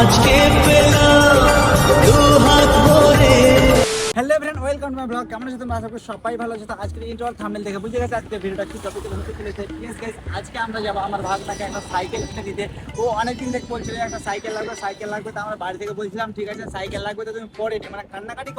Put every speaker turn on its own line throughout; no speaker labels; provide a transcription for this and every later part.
আজকে
একটা সাইকেল লাগবে সাইকেল লাগবে। তো আমরা বাড়ি থেকে বলছিলাম, ঠিক আছে সাইকেল লাগবে। তো তুমি মানে কান্নাকাটি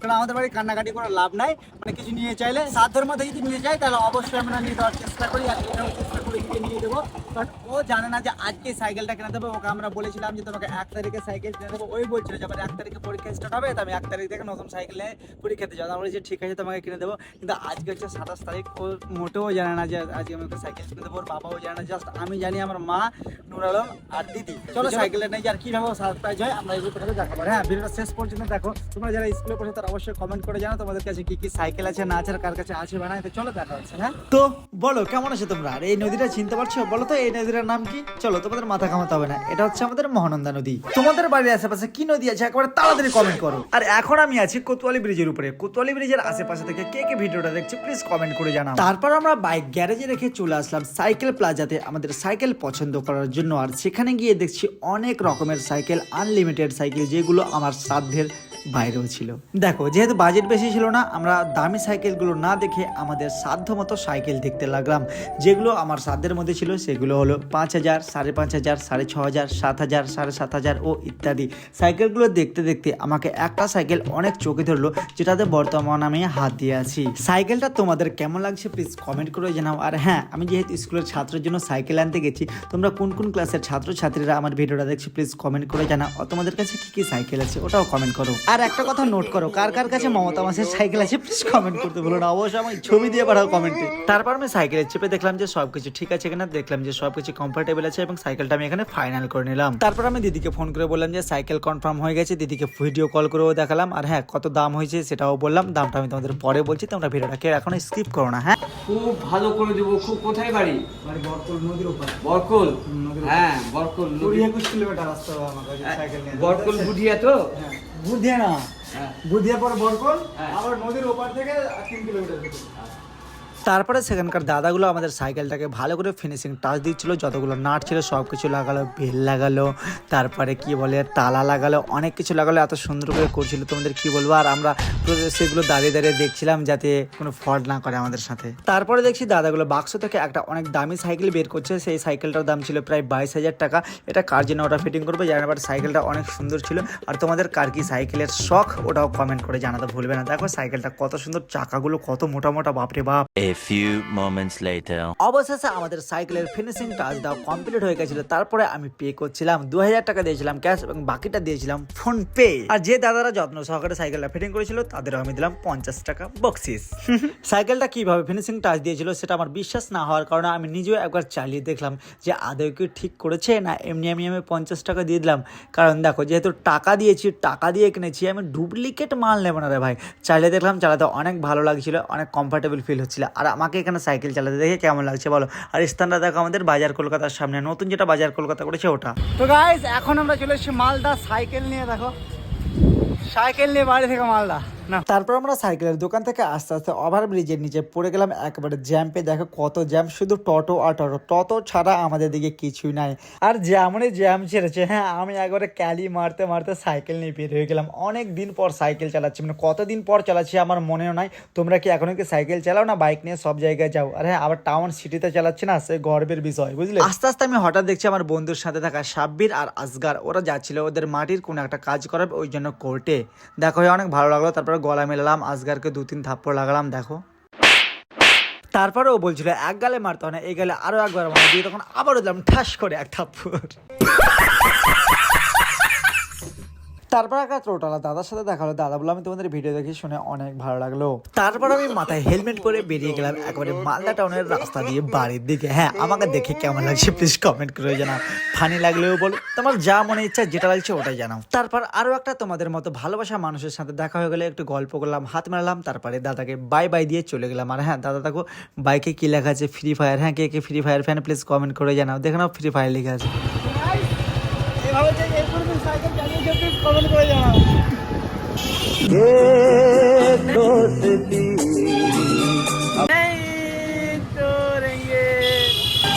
কারণ আমাদের কান্নাকাটি করে লাভ নাই। মানে কিছু নিয়ে চাইলে, সাধ্যের মধ্যে যদি নিয়ে যাই তাহলে অবশ্যই আমরা নিয়ে দেওয়ার চেষ্টা করি। আর চেষ্টা করি নিয়ে দেবো বাট ও জানে না যে আজকে সাইকেলটা কিনে দেবো। ওকে আমরা বলেছিলাম যে তোমাকে এক তারিখে সাইকেল কিনে দেবো। ওই বলছিল যে আবার এক তারিখে পরীক্ষা স্টার্ট হবে তো আমি এক তারিখ থেকে নতুন সাইকেল পরীক্ষাতে যাব। আমরা বলেছি ঠিক আছে তোমাকে কিনে দেবো। কিন্তু আজকে হচ্ছে সাতাশ তারিখ। ও মোটেও জানে না যে আজকে আমি ওকে সাইকেল কিনে দেবো। ওর বাবাও জানে না জাস্ট আমি জানি আমার মা নুর আলম আর দিদি। চলো সাইকেলটা নেই আর কীভাবে সারপ্রাইজ হয় আমরা এগুলো তোমাদের দেখাবো। হ্যাঁ ভিডিওটা শেষ পর্যন্ত দেখো। তোমরা যারা স্কুলে পড়ছো তারা অবশ্যই কমেন্ট করে জানো তোমাদের কাছে কি কি সাইকেল আছে না আছে কার কাছে আছে বানায় তো চলো দেখা হচ্ছে হ্যাঁ? তো বলো, কেমন আছো তোমরা? আর এই নদীটা চিনতে পারছ? বলো তো, এই নদীটার নাম কি? চলো, তোমাদের মাথা কামাতে হবে না। এটা হচ্ছে আমাদের মহানন্দা নদী। তোমাদের বাড়ির আশেপাশে কি নদী আছে? একবারে তাড়াতাড়ি কমেন্ট করো। আর এখন আমি আছি কোতোয়ালি ব্রিজের উপরে। কোতোয়ালি ব্রিজের আশেপাশে থেকে কে কে ভিডিওটা দেখছে প্লিজ কমেন্ট করে জানাও। তারপর আমরা বাইক গ্যারেজে রেখে চলে আসলাম সাইকেল প্লাজাতে আমাদের সাইকেল পছন্দ করার জন্য। আর সেখানে গিয়ে দেখছি অনেক রকমের সাইকেল আনলিমিটেড সাইকেল যেগুলো আমার সাধ্যের বাইরেও ছিল। দেখো, যেহেতু বাজেট বেশি ছিল না, আমরা দামি সাইকেলগুলো না দেখে আমাদের সাধ্য মতো সাইকেল দেখতে লাগলাম। যেগুলো আমার সাধ্যের মধ্যে ছিল সেগুলো হলো পাঁচ হাজার, সাড়ে পাঁচ হাজার, সাড়ে ছ হাজার, সাত হাজার, সাড়ে সাত হাজার ও ইত্যাদি। সাইকেলগুলো দেখতে দেখতে আমাকে একটা সাইকেল অনেক চোখে ধরলো, যেটাতে বর্তমান আমি হাত দিয়ে আছি। সাইকেলটা তোমাদের কেমন লাগছে প্লিজ কমেন্ট করে জানাও। আর হ্যাঁ আমি যেহেতু স্কুলের ছাত্রের জন্য সাইকেল আনতে গেছি, তোমরা কোন কোন ক্লাসের ছাত্র ছাত্রীরা আমার ভিডিওটা দেখছি প্লিজ কমেন্ট করে জানাও। আর তোমাদের কাছে কি কি সাইকেল আছে ওটাও কমেন্ট করো। আর একটা কথা নোট করো, কার কার কাছে মমতা মাসের সাইকেল আছে প্লিজ কমেন্ট করতে বলো না, অবশ্যই আমি ছবি দিয়ে পাঠাও কমেন্টে তারপর আমি সাইকেলে চেপে দেখলাম যে সবকিছু ঠিক আছে কিনা দেখলাম যে সবকিছু কমফোর্টেবল আছে এবং সাইকেলটা আমি এখানে ফাইনাল করে নিলাম। তারপর আমি দিদিকে ফোন করে বললাম যে সাইকেল কনফার্ম হয়ে গেছে দিদিকে ভিডিও কল করেও দেখালাম। আর হ্যাঁ কত দাম হয়েছে সেটাও বললাম। দামটা আমি তোমাদের পরে বলছি তোমরা ভিডিওটাকে এখন স্কিপ করো না হ্যাঁ?
খুব ভালো করে দেবো। খুব কোথায় বাড়ি?
মানে বরকল নদীর উপর
বরকল? হ্যাঁ বরকল
কুড়ি
নদী-
একুশ কিলোমিটার রাস্তা হবে আমাকে সাইকেল নিয়ে।
বরকল বুঝিয়া তো?
হ্যাঁ বুধিয়া না।
হ্যাঁ।
বুধিয়া পর বরকল
হ্যাঁ।
আবার নদীর ওপার থেকে তিন কিলোমিটার তারপরে সেখানকার দাদাগুলো আমাদের সাইকেলটাকে ভালো করে ফিনিশিং টাচ দিচ্ছিল, যতগুলো নাট ছিল সব কিছু লাগালো, বেল লাগালো, তারপরে কি বলে, তালা লাগালো, অনেক কিছু লাগালো, এত সুন্দর করে করছিল। তোমাদের কি বলব? আর আমরা সেগুলো দাঁড়িয়ে দাঁড়িয়ে দেখছিলাম যাতে কোনো ফল্ট না করে আমাদের সাথে। তারপরে দেখছি দাদাগুলো বাক্স থেকে একটা অনেক দামি সাইকেল বের করছে। সেই সাইকেলটার দাম ছিল প্রায় বাইশ হাজার টাকা। এটা কার জন্য ওটা ফিটিং করবে জানি না বাট সাইকেলটা অনেক সুন্দর ছিল। আর তোমাদের কার কি সাইকেলের শখ, ওটাও কমেন্ট করে জানাতে ভুলবে না। দেখো সাইকেলটা কত সুন্দর, চাকাগুলো কত মোটা মোটা, বাপরে বাপ।
Few moments later.
অবশেষে আমাদের সাইকেলের ফিনিশিং টাচ দাও কমপ্লিট হয়ে গেছিল। তারপরে আমি পে করছিলাম দু হাজার টাকা দিয়েছিলাম ক্যাশ এবং বাকিটা দিয়েছিলাম ফোন পে আর যে দাদারা যত্ন সহকারে সাইকেলটা ফিটিং করেছিল তাদেরও আমি দিলাম পঞ্চাশ টাকা বক্সিস সাইকেলটা কীভাবে ফিনিশিং টাচ দিয়েছিল সেটা আমার বিশ্বাস না হওয়ার কারণে আমি নিজেও একবার চালিয়ে দেখলাম যে আদৌ কি ঠিক করেছে না এমনি আমি আমি পঞ্চাশ টাকা দিয়ে দিলাম। কারণ দেখো যেহেতু টাকা দিয়েছি টাকা দিয়ে কিনেছি আমি ডুপ্লিকেট মাল নেব না রে ভাই। চালিয়ে দেখলাম চালাতে অনেক ভালো লাগছিল অনেক কমফর্টেবল ফিল হচ্ছিল। আর আমাকে এখানে সাইকেল চালাতে দেখে কেমন লাগছে বলো? আর স্থানটা দেখো আমাদের বাজার কলকাতার সামনে, নতুন যেটা বাজার কলকাতা করেছে ওটা। তো গাইজ এখন আমরা চলে এসেছি মালদা সাইকেল নিয়ে, দেখো। সাইকেল নিয়ে বাড়ি থেকে মালদা। না। তারপর আমরা সাইকেলের দোকান থেকে আস্তে আস্তে ওভার ব্রিজের নিচে পড়ে গেলাম একেবারে জ্যাম্পে দেখো কত জ্যাম শুধু টটো আর টটো টটো ছাড়া আমাদের দিকে কিছুই নাই। আর যেমনই জ্যাম ছেড়েছে হ্যাঁ আমি একবারে ক্যালি মারতে মারতে সাইকেল নিয়ে বের হয়ে গেলাম। অনেক দিন পর সাইকেল চালাচ্ছি মানে কতদিন পর চালাচ্ছি আমার মনেও নাই। তোমরা কি এখনও কি সাইকেল চালাও না বাইক নিয়ে সব জায়গায় যাও? আর হ্যাঁ আবার টাউন সিটিতে চালাচ্ছি না সে গর্বের বিষয় বুঝলে? আস্তে আস্তে আমি হঠাৎ দেখছি আমার বন্ধুর সাথে থাকা সাব্বির আর আসগার ওরা যাচ্ছিল ওদের মাটির কোনো একটা কাজ করাবে ওই জন্য কোর্টে দেখো অনেক ভালো লাগল তারপরে গলা মেলালাম, আজগারকে দু তিন থাপ্পড় লাগালাম, দেখো। তারপরে ও বলছিল, এক গালে মারতে হয় না, এই গালে আরও একবার মারা। দিয়ে তখন আবারও দিলাম ঠাস করে এক থাপ্পড়। তারপর একটা টোটালা দাদার সাথে দেখা হলো। দাদা বলল, আমি তোমাদের ভিডিও দেখে শুনে অনেক ভালো লাগল। তারপর আমি মাথায় হেলমেট পরে বেরিয়ে গেলাম একবারে মালদা টাউনের রাস্তা দিয়ে বাড়ির দিকে। হ্যাঁ আমাকে দেখে কেমন লাগছে প্লিজ কমেন্ট করে জানাও। ফানি লাগলেও বলো, তোমার যা মনে ইচ্ছা যেটা লাগছে ওটাই জানাও। তারপর আরও একটা তোমাদের মতো ভালোবাসা মানুষের সাথে দেখা হয়ে গেলে, একটু গল্প করলাম, হাত মেলালাম, তারপরে দাদাকে বাই বাই দিয়ে চলে গেলাম। আর হ্যাঁ দাদা দেখো বাইকে কি লেখা আছে? ফ্রি ফায়ার হ্যাঁ কে কে Free Fire fan please comment করে জানাও। দেখে নাও ফ্রি ফায়ার লেখা আছে।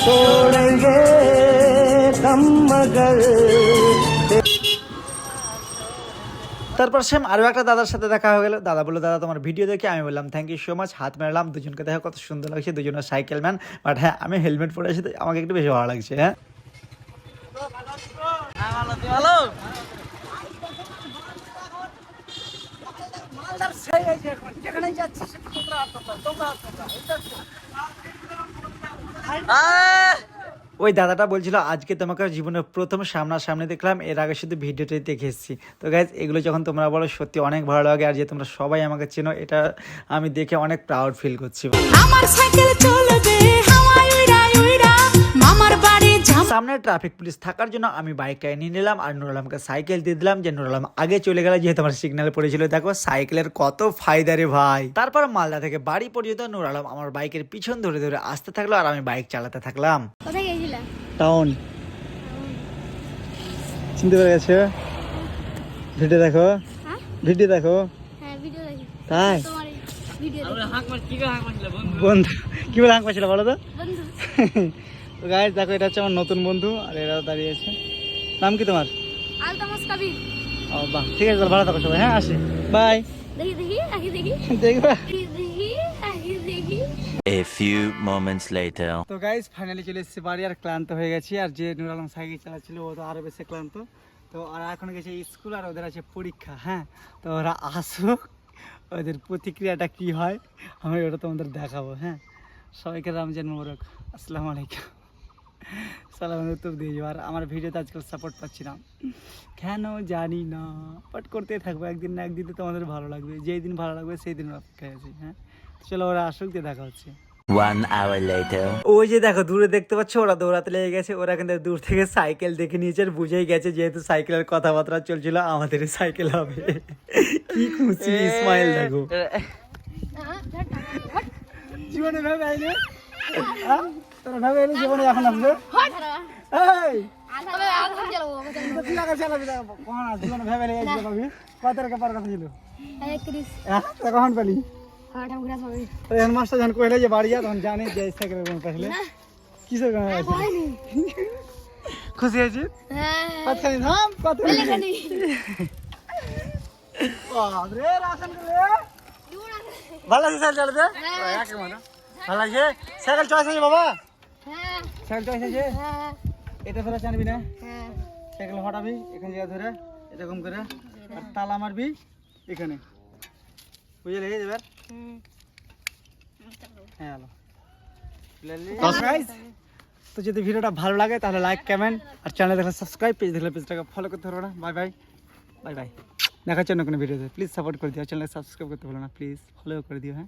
छोड़ेंगे हम मगर
তারপর সেম আরও একটা দাদার সাথে দেখা হয়ে গেল দাদা বললো দাদা তোমার ভিডিও দেখে আমি বললাম থ্যাংক ইউ সো মাচ হাত মেলাম দুজনকে দেখা কত সুন্দর লাগছে দুজনের সাইকেল ম্যান বাট হ্যাঁ আমি হেলমেট পরে আছি তো আমাকে একটু বেশি ভালো লাগছে হ্যাঁ ভালো ওই দাদাটা বলছিল আজকে তোমাকে জীবনের প্রথম সামনাসামনি দেখলাম এর আগে শুধু ভিডিওতে দেখে এসেছি। তো গাইজ এগুলো যখন তোমরা বলো সত্যি অনেক ভালো লাগে আর যে তোমরা সবাই আমাকে চেনো এটা আমি দেখে অনেক প্রাউড ফিল করছি।
আমার সাইকেল চলবে মামার বাড়ি
সামনে ট্রাফিক পুলিশ থাকার জন্য আমি বাইকটা নিয়ে নিলাম আর নুর আলমকে সাইকেল দিয়ে দিলাম যে নুর আলম আগে চলে গেল যেহেতু আমার সিগন্যাল পড়েছিল। দেখো সাইকেলের কত ফায়দা রে ভাই। তারপর মালদা থেকে বাড়ি পর্যন্ত নুর আলম আমার বাইকের পিছন ধরে ধরে আসতে থাকল আর আমি বাইক চালাতে থাকলাম।
কোথায় গেছিলাম
টাউন চিনতে পেরে গেছো? ভিডিও দেখো?
হ্যাঁ?
ভিডিও দেখো?
হ্যাঁ ভিডিও দেখি।
তাই?
তোমার ভিডিও দেখি।
বন্ধু? কি বলে হাঁক পাচ্ছিল বলো তো?
বন্ধু।
তো গাইজ দেখো এটা হচ্ছে আমার নতুন বন্ধু আর এরাও দাঁড়িয়ে আছে। নাম কি তোমার?
আলতামাস কাবির
ও বাহ ঠিক আছে তাহলে ভালো থাকো সবাই হ্যাঁ আসি। বাই
দেখি দেখি আগে দেখি।
দেখবা?
A few moments later.
তো গাইজ ফাইনালি চলে এসেছি বাড়ি আর ক্লান্ত হয়ে গেছি। আর যে নুর আলম সাইকেল চালাচ্ছিল ও তো আরও বেশি ক্লান্ত। তো ওরা এখন গেছে স্কুল আর ওদের আছে পরীক্ষা হ্যাঁ? তো ওরা আসুক ওদের প্রতিক্রিয়াটা কি হয় আমি ওটা তোমাদের দেখাবো হ্যাঁ? সবাইকে রমজান মোবারক। আসসালামু আলাইকুম। সালামের উত্তর দিয়ে যাব আর আমার ভিডিওতে আজকাল সাপোর্ট পাচ্ছি না। কেন জানি না। বাট করতে থাকব একদিন না একদিন তো তোমাদের ভালো লাগবে। যেই দিন ভালো লাগবে সেই দিন অপেক্ষায় আছি হ্যাঁ? চলো ওরা আসুক দিয়ে দেখা হচ্ছে। ওই যে দেখো দূরে দেখতে পাচ্ছ ওরা দৌড়াতে লেগে গেছে। ওরা কিন্তু দূর থেকে সাইকেল দেখে নিয়েছে আর বুঝেই গেছে যেহেতু সাইকেলের কথাবার্তা চলছিল আমাদের সাইকেল হবে। কি খুশি স্মাইল দেখো। জীবনে ভেবে? তোরা ভেবে আইলে জীবনে এখন আসবে? এই। কখন হ্যাঁ পেলি?
হ্যাঁ
মাস্টার যখন কইলে যে বাড়ি যা তখন জানি যে সাইকেলের কোনো পাইলে কিসের কোনো খুশি হয়েছিস?
হ্যাঁ।
কতখানি ধাম কতখানি
এখানে
রাশন করে ভালো আছে সাইকেল চালাতে? ভালো লাগছে? সাইকেল চয়েস আছে বাবা?
হ্যাঁ
সাইকেল চয়েস আছে
হ্যাঁ।
এটা ধরে টানবি না?
হ্যাঁ।
সাইকেল হটাবি এখানে জায়গা ধরে এরকম করে। আর তালা মারবি এখানে। বুঝলে এবার?
হুম।
হ্যাঁ হলো Guys, তো যদি ভিডিওটা ভালো লাগে তাহলে লাইক কমেন্ট আর চ্যানেল দেখলে সাবস্ক্রাইব পেজ দেখলে পেজটাকে ফলো করতে পারো না। বাই বাই বাই বাই দেখার জন্য কোনো ভিডিওতে প্লিজ সাপোর্ট করে দিও। চ্যানেল সাবস্ক্রাইব করতে ভুলো না। প্লিজ ফলো করে দিও হ্যাঁ?